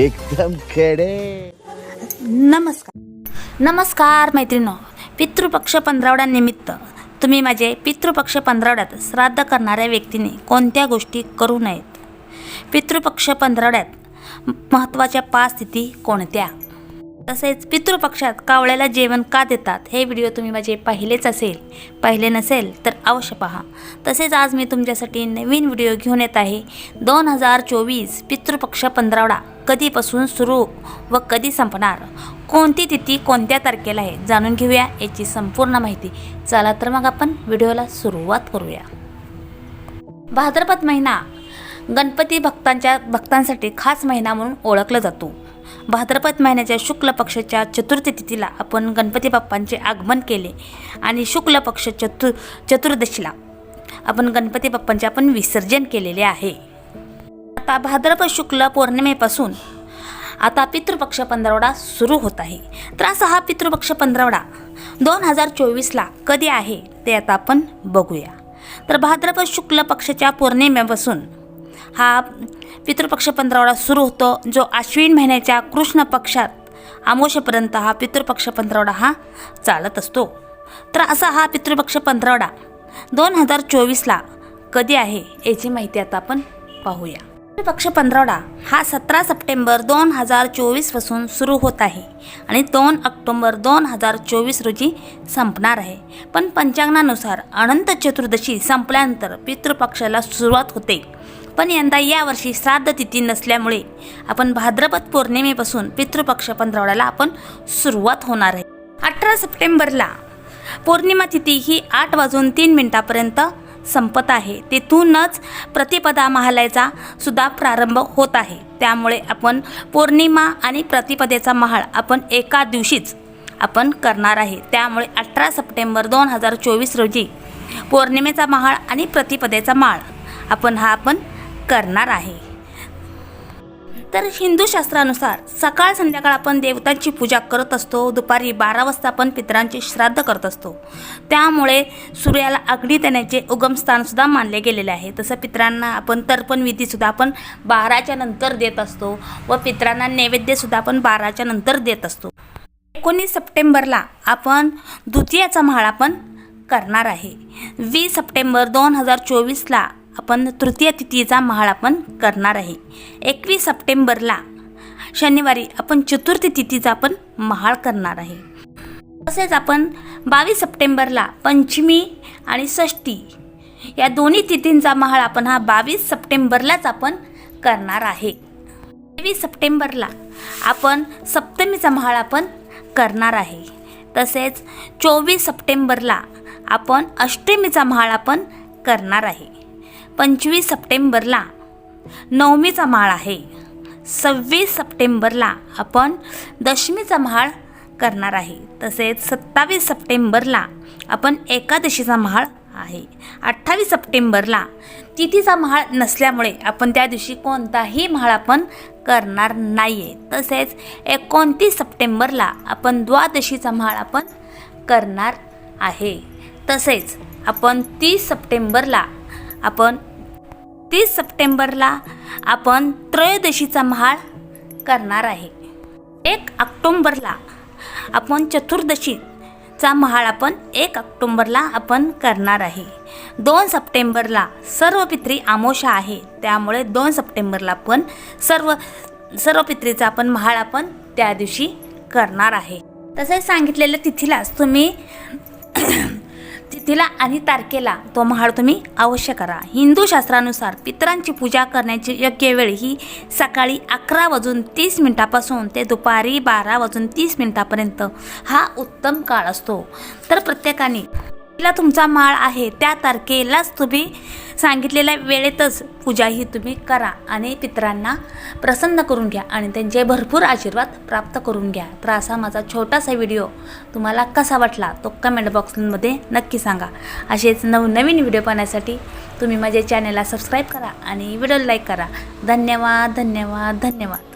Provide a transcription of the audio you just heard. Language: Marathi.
एकदम खेडे. नमस्कार. नमस्कार मैत्रिणो पितृपक्ष पंधरावड्यानिमित्त तुम्ही माझे पितृपक्ष पंधरावड्यात श्राद्ध करणाऱ्या व्यक्तीने कोणत्या गोष्टी करू नयेत? पितृपक्ष पंधरावड्यात महत्त्वाच्या पाच स्थिती कोणत्या? तसेच पितृपक्षात कावळ्याला जेवण का देतात हे व्हिडिओ तुम्ही माझे पाहिलेच असेल पाहिले नसेल तर अवश्य पहा. तसेच आज मी तुमच्यासाठी नवीन व्हिडिओ घेऊन येत आहे. दोन हजार चोवीस पितृपक्ष पंधरावडा. कधीपासून सुरू व कधी संपणार? कोणती तिथी कोणत्या तारखेला आहे? जाणून घेऊया याची संपूर्ण माहिती. चला तर मग आपण व्हिडिओला सुरुवात करूया. भाद्रपद महिना गणपती भक्तांच्या भक्तांसाठी खास महिना म्हणून ओळखला जातो. भाद्रपद महिन्याच्या शुक्ल पक्षाच्या चतुर्थी तिथीला आपण गणपती बाप्पांचे आगमन केले आणि शुक्ल पक्ष चतुर चतुर्दशीला आपण गणपती बाप्पांचे आपण विसर्जन केलेले आहे. आता भाद्रपद शुक्ल पौर्णिमेपासून आता पितृपक्ष पंधरवडा सुरू होत आहे. तर असा हा पितृपक्ष पंधरवडा दोन हजार चोवीसला कधी आहे ते आता आपण बघूया. तर भाद्रपद शुक्ल पक्षाच्या पौर्णिमेपासून हा पितृपक्ष पंधरवडा सुरू होतो जो आश्विन महिन्याच्या कृष्ण पक्षात आमोशेपर्यंत हा पितृपक्ष पंधरवडा हा चालत असतो. तर असा हा पितृपक्ष पंधरवडा दोन हजार चोवीसला कधी आहे याची माहिती आता आपण पाहूया. पितृपक्ष पंधरवडा हा सतरा सप्टेंबर दोन हजार चोवीसपासून सुरू होत आहे आणि दोन ऑक्टोंबर दोन हजार चोवीस रोजी संपणार आहे. पण पंचांगानुसार अनंत चतुर्दशी संपल्यानंतर पितृपक्षाला सुरुवात होते. पण यंदा यावर्षी श्राद्ध तिथी नसल्यामुळे आपण भाद्रपद पौर्णिमेपासून पितृपक्ष पंधरवड्याला आपण सुरुवात होणार आहे. अठरा सप्टेंबरला पौर्णिमा तिथी ही आठ वाजून तीन मिनिटापर्यंत संपत आहे. तेथूनच प्रतिपदा महालयाचा सुद्धा प्रारंभ होत आहे. त्यामुळे आपण पौर्णिमा आणि प्रतिपदेचा महाळ आपण एका दिवशीच आपण करणार आहे. त्यामुळे अठरा सप्टेंबर दोन हजार चोवीस रोजी पौर्णिमेचा महाळ आणि प्रतिपदेचा माळ आपण हा आपण करणार आहे. तर हिंदू शास्त्रानुसार सकाळ संध्याकाळ आपण देवतांची पूजा करत असतो दुपारी बारा वाजता आपण पितरांचे श्राद्ध करत असतो. त्यामुळे सूर्याला अगदी देण्याचे उगमस्थानसुद्धा मानले गेलेले आहे. तसं पितरांना आपण तर्पण विधीसुद्धा आपण बाराच्या नंतर देत असतो व पितरांना नैवेद्यसुद्धा आपण बाराच्या नंतर देत असतो. एकोणीस सप्टेंबरला आपण द्वितीयाचा महाळ आपण करणार आहे. वीस सप्टेंबर दोन हजार चोवीसला आपण तृतीय तिथीचा महाळ आपण करणार आहे. एकवीस सप्टेंबरला शनिवारी आपण चतुर्थी तिथीचा आपण महाळ करणार आहे. तसेच आपण बावीस सप्टेंबरला पंचमी आणि षष्टी या दोन्ही तिथींचा महाळ आपण हा बावीस सप्टेंबरलाच आपण करणार आहे. तेवीस सप्टेंबरला आपण सप्तमीचा महाळ आपण करणार आहे. तसेच चोवीस सप्टेंबरला आपण अष्टमीचा महाळ आपण करणार आहे. पंचवीस सप्टेंबरला नवमीचा माळ आहे. सव्वीस सप्टेंबरला आपण दशमीचा माळ करणार आहे. तसेच सत्तावीस सप्टेंबरला आपण एकादशीचा महाळ आहे. अठ्ठावीस सप्टेंबरला तिथीचा महाळ नसल्यामुळे आपण त्या दिवशी कोणताही महाळ आपण करणार नाही आहे तसेच एकोणतीस सप्टेंबरला आपण द्वादशीचा महाळ आपण करणार आहे. तसेच आपण तीस सप्टेंबरला आपण तीस सप्टेंबरला आपण त्रयोदशीचा महाळ करणार आहे. एक ऑक्टोंबरला आपण चतुर्दशीचा महाळ आपण एक ऑक्टोंबरला आपण करणार आहे. दोन सप्टेंबरला सर्व पित्री आमोशा आहे. त्यामुळे दोन सप्टेंबरला आपण सर्व सर्व पित्रीचा आपण महाळ आपण त्या दिवशी करणार आहे. तसेच सांगितलेल्या तिथीलाच तुम्ही तिथीला आणि तारखेला तो महाळ तुम्ही अवश्य करा. हिंदू शास्त्रानुसार पितरांची पूजा करण्याची योग्य वेळ ही सकाळी अकरा वाजून तीस मिनिटापासून ते दुपारी बारा वाजून तीस मिनिटापर्यंत हा उत्तम काळ असतो. तर प्रत्येकाने तिला तुमचा माळ आहे त्या तारखेलाच तुम्ही सांगितलेल्या वेळेतच पूजा ही तुम्ही करा आणि पितरांना प्रसन्न करून घ्या आणि त्यांचे भरपूर आशीर्वाद प्राप्त करून घ्या. तर असा माझा छोटासा व्हिडिओ तुम्हाला कसा वाटला तो कमेंट बॉक्समध्ये नक्की सांगा. असेच नवनवीन व्हिडिओ पाहण्यासाठी तुम्ही माझ्या चॅनलला सबस्क्राईब करा आणि व्हिडिओ लाईक करा. धन्यवाद धन्यवाद धन्यवाद.